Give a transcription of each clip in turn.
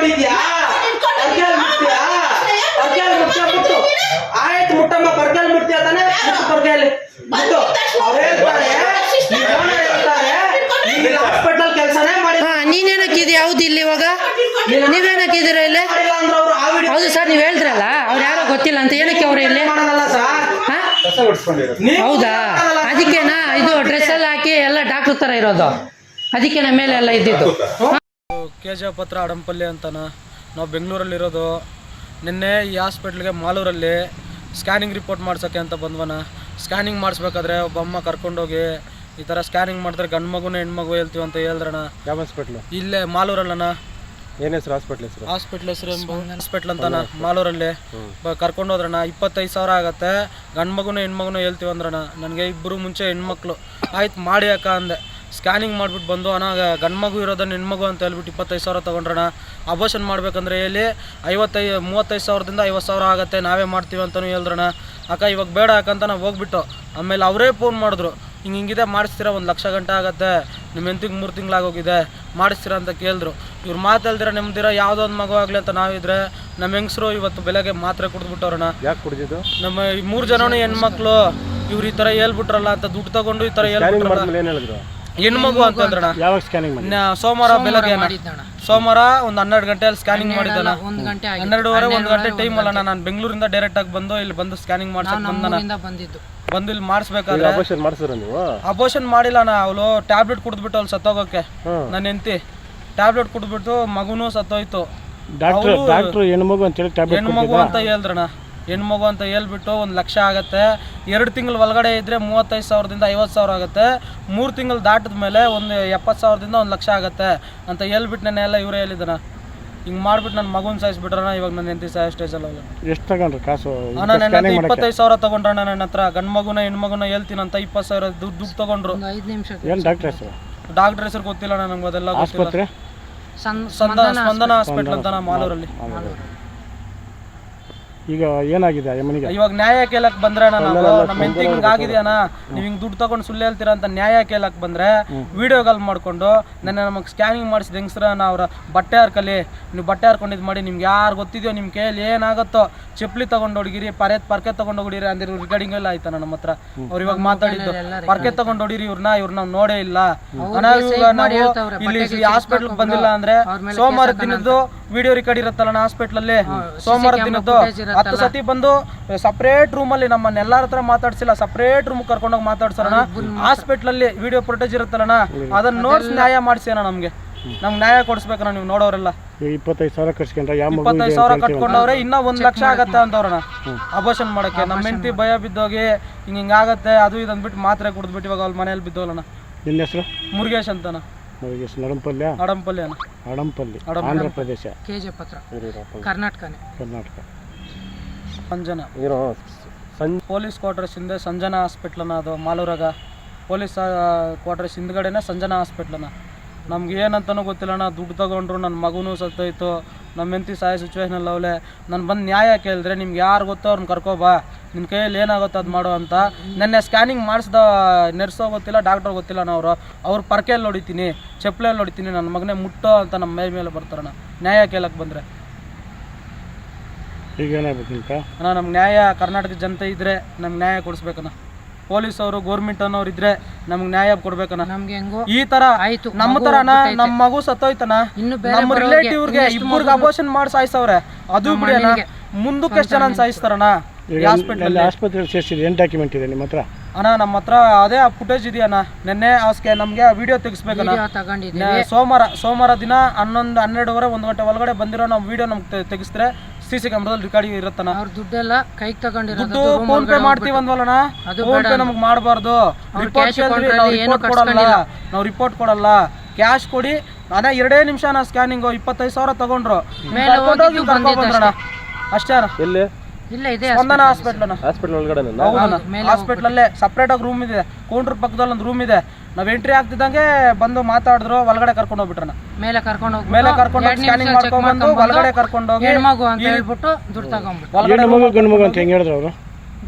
ಹೊಡಿದ್ಯಾ ಪರ್ಕೆಲ್ ಮುಟ್ಟ್ಯಾ ಪರ್ಕೆಲ್ ಮುಟ್ಟ್ಯಾ ಆಯ್ತು ಮುಟ್ಟಮ್ಮ ಪರ್ಕೆಲ್ ಮುಟ್ಟ್ಯಾ ತಾನೆ? ಮುಟ್ಟು ಪರ್ಕೆಲ್ ಮುಟ್ಟು. ಅವ್ರು ಹೇಳ್ತಾರೆ. ಹೇಳ್ತಾರೆ. ಇಲ್ಲಿ ಹಾಸ್ಪಿಟಲ್ ಕೆಲಸನೇ ಮಾಡಿ ಹಾ ನೀನೇನಕ್ಕಿದ್ಯಾ ಯಾವ್ದು ಇಲ್ಲಿ ಇವಾಗ? ಇಲ್ಲಿ? ಅವ್ರು ಆ ವಿಡಿಯೋ ಹೌದು ಸರ್ ನೀವು ಹೇಳಿದ್ರಲ್ಲ. ಅವ್ರು ಯಾರೋ ಗೊತ್ತಿಲ್ಲ ಅಂತ. ಏನಕ್ಕೆ ಅವ್ರು ಇಲ್ಲಿ? ಮಾಡೋದಲ್ಲ ಸರ್. ಹಾ? ನೀವು ಹೌದಾ? ಅದಕ್ಕೆನಾ? ಇದು ಡ್ರೆಸ್ ಎಲ್ಲ ಹಾಕಿ ಎಲ್ಲ ಡಾಕ್ಟರ್ ತರ ಇರೋದು. ಅದಕ್ಕೆ ನಮ್ಮ ಮೇಲೆ ಎಲ್ಲ ಇದ್ದಿದ್ದು. ಕೆ ಜಿ ಪತ್ರ ಅಡಂಪಲ್ಲಿ ಅಂತಾನ. ನಾವು ಬೆಂಗಳೂರಲ್ಲಿರೋದು. ನಿನ್ನೆ ಈ ಹಾಸ್ಪಿಟ್ಲಿಗೆ ಮಾಲೂರಲ್ಲಿ ಸ್ಕ್ಯಾನಿಂಗ್ ರಿಪೋರ್ಟ್ ಮಾಡ್ಸೋಕ್ಕೆ ಅಂತ ಬಂದ್ವನ. ಸ್ಕ್ಯಾನಿಂಗ್ ಮಾಡಿಸ್ಬೇಕಾದ್ರೆ ಒಬ್ಬ ಅಮ್ಮ ಕರ್ಕೊಂಡೋಗಿ ಈ ಥರ ಸ್ಕ್ಯಾನಿಂಗ್ ಮಾಡಿದ್ರೆ ಗಂಡು ಮಗುನ ಹೆಣ್ಮಗು ಹೇಳ್ತೀವಿ ಅಂತ ಹೇಳಿದ್ರಣ. ಯಾವ ಹಾಸ್ಪಿಟ್ಲು? ಇಲ್ಲೇ ಮಾಲೂರಲ್ಲಣ್ಣ. ಏನ್ ಹೆಸರು ಹಾಸ್ಪಿಟ್ಲ್ ಹೆಸರು? ಹಾಸ್ಪಿಟ್ಲ್ ಹೆಸರು ಹಾಸ್ಪಿಟ್ಲ್ ಅಂತಾನ ಮಾಲೂರಲ್ಲಿ. ಬ- ಕರ್ಕೊಂಡು ಹೋದ್ರಣ ಇಪ್ಪತ್ತೈದು ಸಾವಿರ ಆಗತ್ತೆ ಗಂಡು ಮಗುನ ಹೆಣ್ಮಗುನ ಹೇಳ್ತೀವಿ ಅಂದ್ರಣ. ನನಗೆ ಇಬ್ಬರು ಮುಂಚೆ ಹೆಣ್ಮಕ್ಳು. ಆಯ್ತು ಮಾಡಿ ಅಕ್ಕ ಅಂದೆ. ಸ್ಕ್ಯಾನಿಂಗ್ ಮಾಡಿಬಿಟ್ಟು ಬಂದು ಅಣ್ಣ ಗಂಡು ಮಗು ಇರೋದನ್ನ ಹೆಣ್ಮಗು ಅಂತ ಹೇಳ್ಬಿಟ್ಟು ಇಪ್ಪತ್ತೈದು ಸಾವಿರ ತೊಗೊಂಡ್ರಣ ಅಬೋಷನ್ ಮಾಡಬೇಕಂದ್ರೆ ಹೇಳಿ ಐವತ್ತೈದು ಮೂವತ್ತೈದು ಸಾವಿರದಿಂದ ಐವತ್ತು ಸಾವಿರ ಆಗುತ್ತೆ ನಾವೇ ಮಾಡ್ತೀವಿ ಅಂತಲೂ ಹೇಳಿದ್ರಣ ಅಕ್ಕ ಇವಾಗ ಬೇಡ ಅಕ್ಕಂತ ನಾವು ಹೋಗ್ಬಿಟ್ಟು ಆಮೇಲೆ ಅವರೇ ಫೋನ್ ಮಾಡಿದ್ರು. ಹಿಂಗೆ ಹಿಂಗಿದೆ ಮಾಡಿಸ್ತೀರಾ? ಒಂದು ಲಕ್ಷ ಗಂಟೆ ಆಗುತ್ತೆ. ನಿಮ್ಮ ಹೆಂತಿಗೆ ಮೂರು ತಿಂಗಳಾಗೋಗಿದೆ ಮಾಡಿಸ್ತೀರಾ ಅಂತ ಕೇಳಿದ್ರು. ಇವ್ರು ಮಾತಲ್ದಿರ ನಿಮ್ದಿರ ಯಾವುದೋ ಒಂದು ಮಗು ಆಗಲಿ ಅಂತ ನಾವಿದ್ರೆ ನಮ್ಮ ಹೆಂಗಸರು ಇವತ್ತು ಬೆಳಗ್ಗೆ ಮಾತ್ರೆ ಕುಡಿದ್ಬಿಟ್ಟವ್ರಣ ಯಾಕೆ ಕುಡಿದಿದ್ದು? ನಮ್ಮ ಈ ಮೂರು ಜನನು ಹೆಣ್ಮಕ್ಳು ಇವ್ರು ಈ ಥರ ಹೇಳ್ಬಿಟ್ರಲ್ಲ ಅಂತ ದುಡ್ಡು ತಗೊಂಡು ಈ ಥರ ಹೇಳ್ಬಿಟ್ರಲ್ಲ. ಹೆಣ್ಮಗು ಅಂತಂದ್ರಣ ಯಾವಾಗ ಸ್ಕ್ಯಾನಿಂಗ್ ಮಾಡಿ ಸೋಮವಾರ ಬೆಳಗ್ಗೆ ಸೋಮವಾರ ಒಂದು ಹನ್ನೆರಡು ಗಂಟೆಯಲ್ಲಿ ಸ್ಕ್ಯಾನಿಂಗ್ ಮಾಡಿದ್ದಾನ ಒಂದು ಗಂಟೆ ಆಗಿ ಹನ್ನೆರಡುವರೆ ಒಂದು ಗಂಟೆ ಟೈಮ್ ಅಲ್ಲ ನಾನು ಬೆಂಗಳೂರಿಂದ ಡೈರೆಕ್ಟ್ ಆಗಿ ಬಂದು ಇಲ್ಲಿ ಬಂದು ಸ್ಕ್ಯಾನಿಂಗ್ ಮಾಡ್ಸಕ್ ಬಂದ ಬಂದಿದ್ದು. ಬಂದು ಇಲ್ಲಿ ಮಾಡಿಸ್ಬೇಕಾದ್ರೆ ಅಪೋಷನ್ ಮಾಡಿಸಿದ್ರ ನೀವು? ಅಬೋಷನ್ ಮಾಡಿಲ್ಲ ನಾ ಅವಳು ಟ್ಯಾಬ್ಲೆಟ್ ಕುಡಿದ್ಬಿಟ್ಟು ಅವ್ಳು ಸತ್ತೋಗೋಕೆ. ನನ್ನ ಹೆಂಡತಿ. ಟ್ಯಾಬ್ಲೆಟ್ ಕುಡಿದ್ಬಿಟ್ಟು ಮಗುನೂ ಸತ್ತೋಯ್ತು. ಡಾಕ್ಟರ್ ಡಾಕ್ಟರ್ ಹೆಣ್ಮಗು ಅಂತೇಳಿ ಟ್ಯಾಬ್ಲೆಟ್ ಹೆಣ್ಮಗು ಅಂತ ಹೇಳಿದ್ರಣ ಹೆಣ್ಮಗು ಅಂತ ಹೇಳ್ಬಿಟ್ಟು ಒಂದು ಲಕ್ಷ ಆಗುತ್ತೆ. ಎರಡು ತಿಂಗಳು ಒಳಗಡೆ ಇದ್ರೆ ಮೂವತ್ತೈದು ಸಾವಿರದಿಂದ ಐವತ್ತು ಸಾವಿರ ಆಗುತ್ತೆ. ಮೂರು ತಿಂಗಳು ದಾಟಿದ ಮೇಲೆ ಒಂದು ಎಪ್ಪತ್ತು ಸಾವಿರದಿಂದ ಒಂದು ಲಕ್ಷ ಆಗುತ್ತೆ ಅಂತ ಹೇಳ್ಬಿಟ್ಟು ನಾನು ಎಲ್ಲ ಇವರೇ ಹೇಳಿದ್ದಾನೆ ಹಿಂಗೆ ಮಾಡ್ಬಿಟ್ಟು ನನ್ನ ಮಗುನ ಸಾಯಿಸ್ಬಿಟ್ರಣ ಇವಾಗ ನನ್ನ ಹೆಂಡತಿ ಸಾಯೋ ಸ್ಟೇಜಲ್ಲಿ ಎಷ್ಟು ತಗೊಂಡ್ರಿ ಕಾಸು? ಅಣ್ಣ ನನ್ನ ಇಪ್ಪತ್ತೈದು ಸಾವಿರ ತಗೊಂಡ್ರಣ್ಣ ನನ್ನ ಹತ್ರ. ಗಂಡು ಮಗುನ ಹೆಣ್ಮಗುನ ಹೇಳ್ತೀನಿ ಅಂತ ಇಪ್ಪತ್ತು ಸಾವಿರ ದುಡ್ಡು ದುಡ್ಡು ತಗೊಂಡ್ರು. ಐದು ನಿಮಿಷ ಏನ್ ಡಾಕ್ಟರ್ ಹೆಸರು? ಡಾಕ್ಟರ್ ಹೆಸರು ಗೊತ್ತಿಲ್ಲ ನನಗೆ ಅದೆಲ್ಲ ಗೊತ್ತಿಲ್ಲ. ಸ್ಪಂದನ ಹಾಸ್ಪಿಟ್ಲ್ ಅಂತ ಮಾಲೂರಲ್ಲಿ. ಈಗ ಏನಾಗಿದೆ ಯಮನಿಗೆ ಇವಾಗ ನ್ಯಾಯ ಕೇಳಕ್ ಬಂದ್ರೆ ನಾವು ನಮ್ಮ ಹೆಂಡತಿ ಹಿಂಗ್ ಆಗಿದೆಯಣ್ಣ ನೀವ್ ಹಿಂಗ್ ದುಡ್ಡು ತಗೊಂಡು ಸುಳ್ಳು ಹೇಳ್ತೀರಾ ಅಂತ ನ್ಯಾಯ ಕೇಳಕ್ ಬಂದ್ರೆ ವಿಡಿಯೋ ಕಾಲ್ ಮಾಡ್ಕೊಂಡು ನನ್ನ ನಮಗೆ ಸ್ಕ್ಯಾನಿಂಗ್ ಮಾಡಿಸಿದ ಹೆಂಗಸ್ರನ್ನ ಅವ್ರ ಬಟ್ಟೆ ಹಾರ್ಕಲಿ ನೀವು ಬಟ್ಟೆ ಹಾರ್ಕೊಂಡಿದ್ ಮಾಡಿ ನಿಮ್ಗೆ ಯಾರು ಗೊತ್ತಿದೆಯೋ ನಿಮ್ ಕೈಯಲ್ಲಿ ಏನಾಗುತ್ತೋ ಚಪ್ಲಿ ತಗೊಂಡು ಹೊಡಿಗಿರಿ ಪರೆ ಪರ್ಕೆ ತಗೊಂಡು ಹೋಗಿರಿ ಅಂದ್ರೆ ರಿಗಾರ್ಡಿಂಗ್ ಎಲ್ಲ ಆಯ್ತಾ ನಮ್ಮ ಹತ್ರ. ಅವ್ರು ಇವಾಗ ಮಾತಾಡಿದ್ದು ಪರ್ಕೆ ತಗೊಂಡು ಹೊಡಿರಿ ಇವ್ರನ್ನ ಇವ್ರ ನಾವು ನೋಡೇ ಇಲ್ಲ. ಇಲ್ಲಿ ಹಾಸ್ಪಿಟ್ಲ್ ಬಂದಿಲ್ಲ ಅಂದ್ರೆ ಸೋಮವಾರ ದಿನದ್ದು ವಿಡಿಯೋ ರೆಕಾರ್ಡ್ ಇರುತ್ತಲ್ಲ ಹಾಸ್ಪಿಟ್ಲ್ ಅಲ್ಲಿ? ಸೋಮವಾರ ದಿನದ್ದು ಹತ್ತು ಸತಿ ಬಂದು ಸಪ್ರೇಟ್ ರೂಮ್ ಅಲ್ಲಿ ನಮ್ಮನ್ನ ಎಲ್ಲಾರ ಹತ್ರ ಮಾತಾಡ್ಸಿಲ್ಲ ಸಪ್ರೇಟ್ ರೂಮ್ ಕರ್ಕೊಂಡೋಗಿ ಮಾತಾಡ್ಸೋಣ. ಹಾಸ್ಪಿಟ್ಲಲ್ಲಿ ವಿಡಿಯೋ ಫುಟೇಜ್ ಇರುತ್ತಲ್ಲಣ್ಣ ಅದನ್ನ ನೋಡ್ಸಿ ನ್ಯಾಯ ಮಾಡಿಸಿ ನಮ್ಗೆ. ನಮ್ಗೆ ನ್ಯಾಯ ಕೊಡಿಸ್ಬೇಕಣ್ಣ ನೀವು ನೋಡೋರೆಲ್ಲ. ಇಪ್ಪತ್ತೈದು ಸಾವಿರ ಕಟ್ಸ್ಕೊಂಡ್ರೆ ಇಪ್ಪತ್ತೈದು ಸಾವಿರ ಕಟ್ಕೊಂಡವ್ರೆ ಇನ್ನ ಒಂದ್ ಲಕ್ಷ ಆಗತ್ತೆ ಅಂತವ್ರಣ ಅಬೋಷನ್ ಮಾಡಕ್ಕೆ. ನಮ್ಮ ಹೆಂಡತಿ ಭಯ ಬಿದ್ದೋಗಿ ಹಿಂಗ ಹಿಂಗಾಗತ್ತೆ ಅದು ಇದು ಅಂದ್ಬಿಟ್ಟು ಮಾತ್ರೆ ಕುಡಿದ್ಬಿಟ್ಟು ಇವಾಗ ಅವ್ರ ಮನೇಲಿ ಬಿದ್ದೋಲಣ್ಣ ನಿನ್ನ ಹೆಸರು? ಮುರುಗೇಶ್ ಅಂತನ ಮುರುಗೇಶ್ ನಡಂಪಲ್ಯ ನಡಂಪಲ್ಯ ಅಣ್ಣ. ಅಡಂಪಲ್ಲಿ ಆಂಧ್ರ ಪ್ರದೇಶ. ಕೆ ಜೆ ಪತ್ರ ಕರ್ನಾಟಕನೇ. ಕರ್ನಾಟಕ. ಸಂಜನಾ. ಇರೋ ಸಂ ಪೊಲೀಸ್ ಕ್ವಾರ್ಟರ್ಸ್ ಹಿಂದೆ ಸಂಜನಾ ಹಾಸ್ಪಿಟ್ಲನ ಅದು ಮಾಲೂರಾಗ. ಪೊಲೀಸ್ ಕ್ವಾರ್ಟರ್ಸ್ ಹಿಂದ್ಗಡೆನೆ ಸಂಜನಾ ಹಾಸ್ಪಿಟ್ಲನ. ನಮ್ಗೆ ಏನಂತನೂ ಗೊತ್ತಿಲ್ಲಣ್ಣ ದುಡ್ಡು ತಗೊಂಡ್ರು ನನ್ನ ಮಗುನೂ ಸತ್ತೋಯ್ತು. ನಮ್ಮ ಹೆಂಡತಿ ಸಾಯೋ ಸಿಚುವೇಶನಲ್ಲಿ ಅವಳೆ. ನಾನು ಬಂದು ನ್ಯಾಯ ಕೇಳಿದ್ರೆ ನಿಮ್ಗೆ ಯಾರು ಗೊತ್ತೋ ಅವ್ರನ್ನ ಕರ್ಕೊಬಾ ನಿನ್ನ ಕೈಯಲ್ಲಿ ಏನಾಗುತ್ತೋ ಅದು ಮಾಡು ಅಂತ. ನೆನ್ನೆ ಸ್ಕ್ಯಾನಿಂಗ್ ಮಾಡಿಸ್ದ ನರ್ಸೋ ಗೊತ್ತಿಲ್ಲ ಡಾಕ್ಟ್ರ್ ಗೊತ್ತಿಲ್ಲ ಅವರು. ಅವ್ರ ಪರ್ಕೆಯಲ್ಲಿ ಹೊಡಿತೀನಿ ಚಪ್ಪಲೆಯಲ್ಲಿ ನೋಡಿತೀನಿ ನನ್ನ ಮಗನೇ ಮುಟ್ಟೋ ಅಂತ ನಮ್ಮ ಮೈ ಮೇಲೆ ಬರ್ತಾರಣ್ಣ ನ್ಯಾಯ ಕೇಳಕ್ಕೆ ಬಂದರೆ. ಈಗ ಏನಾಗಬೇಕು ಅಣ್ಣ ನಮ್ಗೆ ನ್ಯಾಯ ಕರ್ನಾಟಕ ಜನತೆ ಇದ್ರೆ ನಮ್ಗೆ ನ್ಯಾಯ ಕೊಡಿಸ್ಬೇಕಣ್ಣ. ಪೊಲೀಸ್ ಅವರು ಗೋರ್ಮೆಂಟ್ ಅನ್ನೋರು ಇದ್ರೆ ನಮ್ಗೆ ನ್ಯಾಯ ಕೊಡ್ಬೇಕನ ನಮ್ಗೆ ಹೆಂಗೋ ಈ ತರ ಆಯ್ತು, ನಮ್ಮ ತರ ತರನ ಹುಟ್ಟೈತೆ. ನಮ್ಮ ಮಗು ಸತ್ತೋಯ್ತನ ಇನ್ನು ಬೇರೆ ನಮ್ಮ ಬರೋರ್ಗೆ ರಿಲೇಟಿವ್ಗೆ ಇಬ್ಬರಿಗೆ ಅಬೋಷನ್ ಮಾಡಿ ಸಾಯಿಸವ್ರೆ. ಅದು ಬಿಡಿ ಅಣ್ಣ. ಮುಂದಕ್ಕೆ ಎಷ್ಟು ಜನ ಸಾಯಿಸ್ತಾರಣ ಈ ಹಾಸ್ಪಿಟ್ಲ್ ಅಲ್ಲಿ. ಆಸ್ಪತ್ರೆಯಲ್ಲಿ ಸೇರಿಸಿದೆ ಏನು ಡಾಕ್ಯುಮೆಂಟ್ ಇದೆ ನಿಮ್ಮ ಹತ್ರ? ಅಣ್ಣ ನಮ್ಮ ಹತ್ರ ಅದೇ ಆ ಫುಟೇಜ್ ಇದೆಯಣ್ಣ. ನಿನ್ನೆ ಅವಸ್ಕೆ ನಮ್ಗೆ ವಿಡಿಯೋ ತೆಗಿಸ್ಬೇಕಣ್ಣ. ವಿಡಿಯೋ ತಗೊಂಡಿದ್ದೀವಿ. ನೆ- ಸೋಮವಾರ ಸೋಮವಾರ ದಿನ ಹನ್ನೊಂದು ಹನ್ನೆರಡುವರೆ ಒಂದು ಗಂಟೆ ಒಳಗಡೆ ಬಂದಿರೋ ನಾವು ವಿಡಿಯೋ ನಮ್ಗೆ ತೆಗಿಸಿದ್ರೆ ಸಿ ಸಿ ಕ್ಯಾಮ್ರಾದಲ್ಲಿ ರೆಕಾರ್ಡಿಂಗ್ ಇರುತ್ತಾನ? ಅವ್ರ ದುಡ್ಡೆಲ್ಲ ಕೈಗೆ ತಗೊಂಡಿರೋದು ದುಡ್ಡು ಫೋನ್ ಪೇ ಮಾಡ್ತೀವಿ ಅಂದ್ವಲ್ಲಣ್ಣ? ಫೋನ್ ಪೇ ನಮ್ಗೆ ಮಾಡಬಾರ್ದು. ರಿಪೋರ್ಟ್ ಕೇಳಿದ್ವಿ ನಾವು ರಿಪೋರ್ಟ್ ಕೊಡಲ್ಲ. ನಾವು ರಿಪೋರ್ಟ್ ಕೊಡಲ್ಲ. ಕ್ಯಾಶ್ ಕೊಡಿ. ಅದೇ ಎರಡೇ ನಿಮಿಷ ನಾ ಸ್ಕ್ಯಾನಿಂಗ್ ಇಪ್ಪತ್ತೈದು ಸಾವಿರ ತಗೊಂಡ್ರು. ಕರ್ಕೊಂಡ್ಬಂದ್ರಣ್ಣ ಅಷ್ಟೇ. ಅಣ್ಣ. ಇಲ್ಲ ಇದೆ ಸ್ಪಂದನ ಹಾಸ್ಪಿಟ್ಲ್ ಹಾಸ್ಪಿಟಲ್ ಒಳಗಡೆ ಹಾಸ್ಪಿಟ್ಲ್ ಅಲ್ಲೇ ಸಪ್ರೇಟ್ ಆಗಿ ರೂಮ್ ಇದೆ. ಕೌಂಟರ್ ಪಕ್ಕದಲ್ಲಿ ಒಂದು ರೂಮ್ ಇದೆ. ನಾವ್ ಎಂಟ್ರಿ ಆಗ್ತಿದ್ದಂಗೆ ಬಂದು ಮಾತಾಡಿದ್ರು ಒಳಗಡೆ ಕರ್ಕೊಂಡು ಹೋಗ್ಬಿಟ್ರನ ಮೇಲೆ ಕರ್ಕೊಂಡು ಹೋಗಿ ಮೇಲೆ ಕರ್ಕೊಂಡು ಹೋಗಿ ಸ್ಕ್ಯಾನಿಂಗ್ ಮಾಡ್ಕೊಂಡು ಬಂದು ಒಳಗಡೆ ಕರ್ಕೊಂಡು ಹೋಗಿ ಹೆಣ್ಮಗು ಅಂತ ಹೇಳ್ಬಿಟ್ಟು ದುಡ್ಡು ತಗೊಂಡ್ಬಿಟ್ಟು ಒಳಗಡೆ ಮಗು ಗಂಡು ಮಗು ಅಂತ ಹೆಂಗ್ ಹೇಳಿದ್ರು ಅವರು?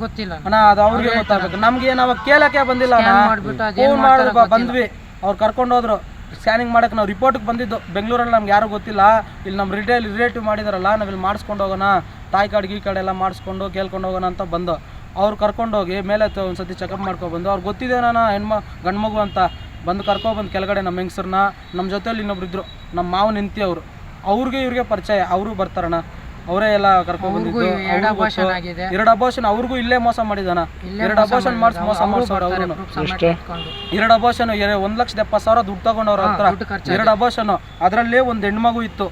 ಗೊತ್ತಿಲ್ಲ. ಅಣ್ಣ ಅದು ಅವ್ರಿಗೆ ಗೊತ್ತಾಗ್ಬೇಕು. ನಮ್ಗೆ ನಾವ್ ಕೇಳಕ್ಕೆ ಬಂದಿಲ್ಲ ಫೋನ್ ಮಾಡಿದ್ರು ಬಂದ್ವಿ. ಅವ್ರು ಕರ್ಕೊಂಡು ಹೋದ್ರು. ಸ್ಕ್ಯಾನಿಂಗ್ ಮಾಡಕ್ಕೆ ನಾವು ರಿಪೋರ್ಟ್ಗೆ ಬಂದಿದ್ದು. ಬೆಂಗಳೂರಲ್ಲಿ ನಮ್ಗೆ ಯಾರು ಗೊತ್ತಿಲ್ಲ. ಇಲ್ಲಿ ನಮ್ಮ ರಿಟೇಲ್ ರಿಲೇಟಿವ್ ಮಾಡಿದಾರಲ್ಲ ನಾವಿಲ್ಲಿ ಮಾಡಿಸ್ಕೊಂಡು ಹೋಗೋಣ. ತಾಯಿ ಕಾರ್ಡ್ ಗೀ ಕಾರ್ಡ್ ಎಲ್ಲ ಮಾಡಿಸ್ಕೊಂಡು ಕೇಳ್ಕೊಂಡು ಹೋಗೋಣ ಅಂತ ಬಂದು ಅವ್ರು ಕರ್ಕೊಂಡೋಗಿ ಮೇಲೆ ಒಂದು ಸತಿ ಚೆಕಪ್ ಮಾಡ್ಕೊಬಂದು ಅವ್ರು ಗೊತ್ತಿದೆ ನಾನು ಹೆಣ್ಮ ಗಂಡು ಮಗು ಅಂತ. ಬಂದು ಕರ್ಕೊಬಂದು ಕೆಳಗಡೆ ನಮ್ಮ ಹೆಂಗಸ್ರನ್ನ ನಮ್ಮ ಜೊತೆಲಿ ಇನ್ನೊಬ್ರು ಇದ್ರು. ನಮ್ಮ ಮಾವ ನಿಂತಿ ಅವರು. ಅವ್ರಿಗೆ ಇವ್ರಿಗೆ ಪರಿಚಯ ಅವರು ಬರ್ತಾರಣ್ಣ ಅವರೇ ಎಲ್ಲ ಕರ್ಕೊಂಡ್ಬಂದಿದ್ದು ಎರಡು ಅಬಾರ್ಷನ್ ಆಗಿದೆ. ಎರಡು ಅಬೋಷನ್ ಅವ್ರಿಗೂ ಇಲ್ಲೇ ಮೋಸ ಮಾಡಿದಾನ. ಎರಡು ಅಬೋಷನ್ ಮಾಡಿಸಿ ಮೋಸ ಮಾಡ್ಸೋರು ಅವ್ರು ಎರಡು ಅಬೋಷನ್ ಒಂದ್ ಲಕ್ಷದ ಎಪ್ಪತ್ತು ಸಾವಿರ ದುಡ್ಡು ತಗೊಂಡವ್ರ ಹತ್ರ. ಎರಡು ಅಬೋಷನ್ ಅದರಲ್ಲೇ ಒಂದ್ ಹೆಣ್ಮಗು ಇತ್ತು.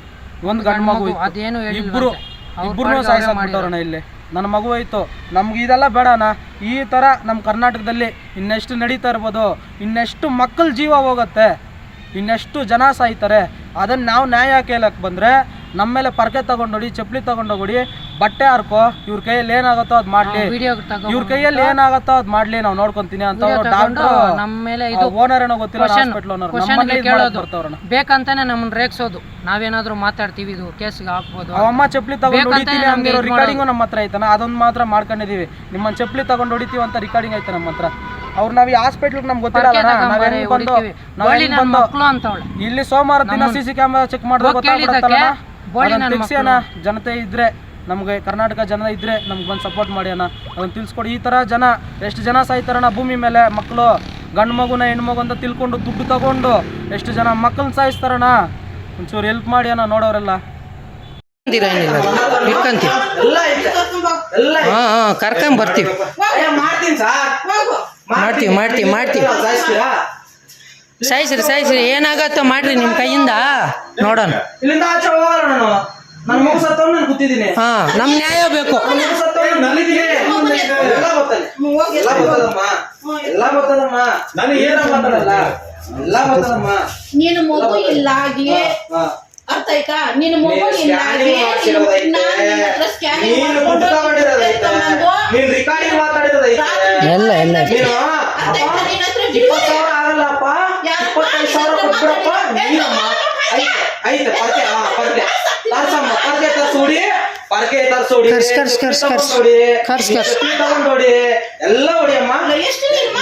ಒಂದ್ ಗಂಡು ಮಗು ಇತ್ತು. ಇಬ್ರು ಇಬ್ರು ಇಲ್ಲಿ. ನನ್ನ ಮಗು ಆಯ್ತು ನಮ್ಗೆ ಇದೆಲ್ಲ ಬೇಡನ ಈ ತರ ನಮ್ಮ ಕರ್ನಾಟಕದಲ್ಲಿ ಇನ್ನೆಷ್ಟು ನಡೀತಾ ಇರ್ಬೋದು ಇನ್ನೆಷ್ಟು ಮಕ್ಕಳ ಜೀವ ಹೋಗುತ್ತೆ ಇನ್ನೆಷ್ಟು ಜನ ಸಾಯ್ತಾರೆ ಅದನ್ನ ನಾವು ನ್ಯಾಯ ಕೇಳಕ್ ಬಂದ್ರೆ ನಮ್ಮ ಮೇಲೆ ಪರ್ಕೆ ತಗೊಂಡೋಡಿ ಚಪ್ಪಲಿ ತಗೊಂಡೋಗಿ ಬಟ್ಟೆ ಹಾರ್ಕೋ ಇವ್ರ ಕೈಯಲ್ಲಿ ಏನಾಗುತ್ತೋ ಅದ್ ಮಾಡ್ಲಿ. ಇವ್ರ ಕೈಯಲ್ಲಿ ಏನಾಗುತ್ತೋ ಅದ್ ಮಾಡ್ಲಿ ನಾವು ನೋಡ್ಕೊಂತೀನಿ ಅಂತ ಓನರ್ ಏನೋ ಗೊತ್ತಿಲ್ಲ ಹಾಸ್ಪಿಟಲ್ ಓನರ್ ಬೇಕಂತಾನೆ ನಮ್ಮನ್ನ ರೇಗ್ಸೋದು. ನಾವೇನಾದ್ರೂ ಮಾತಾಡ್ತೀವಿ ಇದು ಕೇಸ್ಗೆ ಹಾಕ್ಬೋದು ಅಮ್ಮ ಚಪ್ಪಲಿ ತಗೊಂಡು ಹೊಡಿತೀನಿ ಅಂದಿರೋ ರಿಕಾರ್ಡಿಂಗು ನಮ್ಮ ಹತ್ರ ಐತನ? ಅದೊಂದು ಮಾತ್ರ ಮಾಡ್ಕೊಂಡಿದೀವಿ. ನಿಮ್ಮನ್ನ ಚಪ್ಪಲಿ ತಗೊಂಡು ಹೊಡಿತೀವಿ ಅಂತ ರಿಕಾರ್ಡಿಂಗ್ ಐತೆ ನಮ್ಮ ಹತ್ರ. ಅವ್ರು ನಾವು ಈ ಹಾಸ್ಪಿಟ್ಲ್ ನಮ್ಗೆ ಅಂತವಳೆ ಇಲ್ಲಿ ಸೋಮವಾರ ದಿನ ಸಿ ಸಿ ಕ್ಯಾಮೆರಾ ಚೆಕ್ ಮಾಡಿದ್ರೆ ಗೊತ್ತಾಗ್ಬಿಡುತ್ತಲ್ಲ ಅದನ್ನ ನನ್ನ ತಿಳ್ಸಿ ಅಣ್ಣ ಜನತೆ ಇದ್ರೆ ನಮ್ಗೆ ಕರ್ನಾಟಕ ಜನ ಇದ್ರೆ ನಮ್ಗೆ ಬಂದು ಸಪೋರ್ಟ್ ಮಾಡಿ ಅಣ್ಣ. ಅದನ್ನ ತಿಳ್ಸ್ಕೊಡಿ. ಈ ತರ ಜನ ಎಷ್ಟು ಜನ ಸಾಯ್ತಾರಣ್ಣ ಭೂಮಿ ಮೇಲೆ ಮಕ್ಕಳು ಗಂಡು ಮಗುನ ಹೆಣ್ಮಗು ಮಗು ಅಂತ ತಿಳ್ಕೊಂಡು ದುಡ್ಡು ತಗೊಂಡು ಎಷ್ಟು ಜನ ಮಕ್ಕಳನ್ನ ಸಾಯಿಸ್ತಾರಣ ಒಂಚೂರು ಹೆಲ್ಪ್ ಮಾಡಿ ಅಣ್ಣ ನೋಡೋರೆಲ್ಲ. ಇಟ್ಕೊಂತೀವಿ. ಹಾ ಹಾ ಕರ್ಕೊಂಡ್ ಬರ್ತೀವಿ. ಅಯ್ಯ, ಮಾಡ್ತೀನಿ ಸಾರ್. ಮಾಡ್ತೀವಿ ಮಾಡ್ತೀವಿ ಮಾಡ್ತೀವಿ. ಸಾಯಿಸ್ರಿ ಸಾಯಿಸ್ರಿ. ಏನಾಗತ್ತೋ ಮಾಡ್ರಿ ನಿಮ್ಮ ಕೈಯಿಂದ. ನೋಡೋಣ. ಇಲ್ಲಿಂದ ಆಚೆ ಹೋಗಲ್ಲ ನಾನು. ನನ್ನ ಮಗು ಸತ್ತವ್ ನಾನು ಕೂತಿದ್ದೀನಿ. ಹಾ ನಮ್ ನ್ಯಾಯ ಬೇಕು. ನನ್ನ ಮಗು ಸತ್ತವ್ ನಲ್ಲಿದ್ದೀನಿ. ಎಲ್ಲ ಎಲ್ಲ ಗೊತ್ತದಮ್ಮ ಎಲ್ಲ ಗೊತ್ತದಮ್ಮ ನನಗೆ ಏನ ಮಾತಾಡಲ್ಲ. ಎಲ್ಲ ಗೊತ್ತದಮ್ಮ ನೀನು ಮಗು ಇಲ್ಲ ಆಗಿ ಅರ್ಥ ಆಯ್ತಾ? ನೀನು ಮಗು ನೀನು ರಿಕಾರ್ಡಿಂಗ್ ಮಾತಾಡಿರೋದೈತೆ. ಎಲ್ಲ ಎಲ್ಲ. ನೀನು? ಇಪ್ಪತ್ತು ಸಾವಿರ ಕೊಟ್ಬಿಡಪ್ಪ ನೀನಮ್ಮ ಐತೆ ಐತೆ ಪರ್ಕೆ ಹಾ ಪರ್ಕೆ. ತರ್ಸಮ್ಮ ಪರ್ಕೆ ತರ್ಸೋಡಿ ಪರ್ಕೆ ತರ್ಸೋಡಿ. ಕರ್ಸ್, ಕರ್ಸ್, ಕರ್ಸ್, ಕರ್ಸ್. ತಗೊಂಡೋಡಿ. ಕರ್ಸ್, ಕರ್ಸ್. ತಗೊಂಡೋಡಿ. ಎಲ್ಲ ಹೊಡಿಯಮ್ಮ.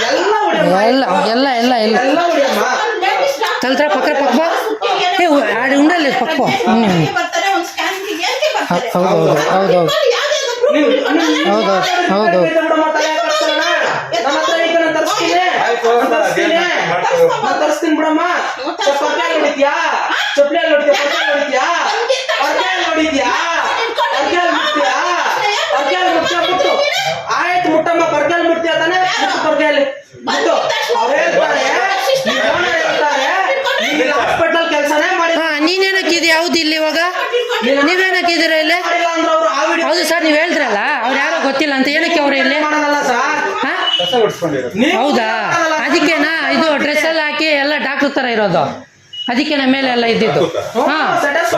ಎಲ್ಲ ಹೊಡಿಯಮ್ಮ. ಎಲ್ಲ ಎಲ್ಲ ಎಲ್ಲ ಎಲ್ಲ ಎಲ್ಲ. ಹೊಡಿಯಮ್ಮ. ತಲ್ತ್ರ ಪಕ್ಕ ಪಕ್ಕ ಏ ಆಡಿ ಉಂಡಲ್ಲಿ ಪಕ್ಕ ಹೌದು ಹೌದು. ಹೌದು ಹೌದು. ಹೌದು ಹೌದು ಬಿಡಮ್ಮ ತಲೆ ಕರ್ಸೋಣ ನನ್ನ ಹತ್ರ ಐತೆ ನಾನು ತರಿಸ್ತೀನಿ ಬಿಡಮ್ಮ ಪರ್ಕೆ ಹೊಡಿದ್ಯಾ ಚಪ್ಪಲಿ ಹೊಡಿದ್ಯಾ ಪರ್ಕೆ ಹೊಡಿದ್ಯಾ ಪರ್ಕೆ ಹೊಡಿದ್ಯಾ ಪರ್ಕೆ ಮುಟ್ಟ್ಯಾ ಪರ್ಕೆ ಮುಟ್ಟ್ಬಿಟ್ಟು ಆಯ್ತು ಮುಟ್ಟಮ್ಮ ಪರ್ಕೆ ಮುಟ್ಟ್ಯಾ ತಾನೆ ಮುಟ್ಟು ಪರ್ಕೆಯಲ್ಲಿ ಮುಟ್ಟು ಅವ್ರು ಹೇಳ್ತಾರೆ ಹೇಳ್ತಾರೆ ನೀನು ಹಾಸ್ಪಿಟಲ್ ಕೆಲಸನೇ ಮಾಡಿ ಹಾ ನೀನೇನಕ್ಕಿದೆ ಯಾವ್ದು ಇಲ್ಲಿ ಇವಾಗ ನೀವೇನಕ್ಕಿದ್ದೀರಾ ಇಲ್ಲಿ ಹೌದು ಸರ್ ನೀವು ಹೇಳ್ದ್ರಲ್ಲ ಅವ್ರು ಯಾರೋ ಗೊತ್ತಿಲ್ಲ ಅಂತ ಏನಕ್ಕೆ ಅವ್ರು ಇಲ್ಲಿ ಮಾಡೋದಲ್ಲ ಸರ್ ಹೌದಾ? ಅದಕ್ಕೆನಾ? ಇದು ಡ್ರೆಸ್ ಎಲ್ಲ ಹಾಕಿ ಎಲ್ಲ ಡಾಕ್ಟರ್ ತರ ಇರೋದು. ಅದಕ್ಕೆ ನಮ್ಮ ಮೇಲೆ ಎಲ್ಲ ಇದ್ದಿದ್ದು? ಹಾ.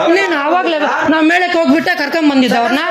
ಇನ್ನೇನು ಅವಾಗ್ಲೇ ನಾವು ಮೇಳಕ್ಕೆ ಹೋಗ್ಬಿಟ್ಟೆ ಕರ್ಕೊಂಡ್ ಬಂದಿದ್ದು ಅವ್ರನ್ನ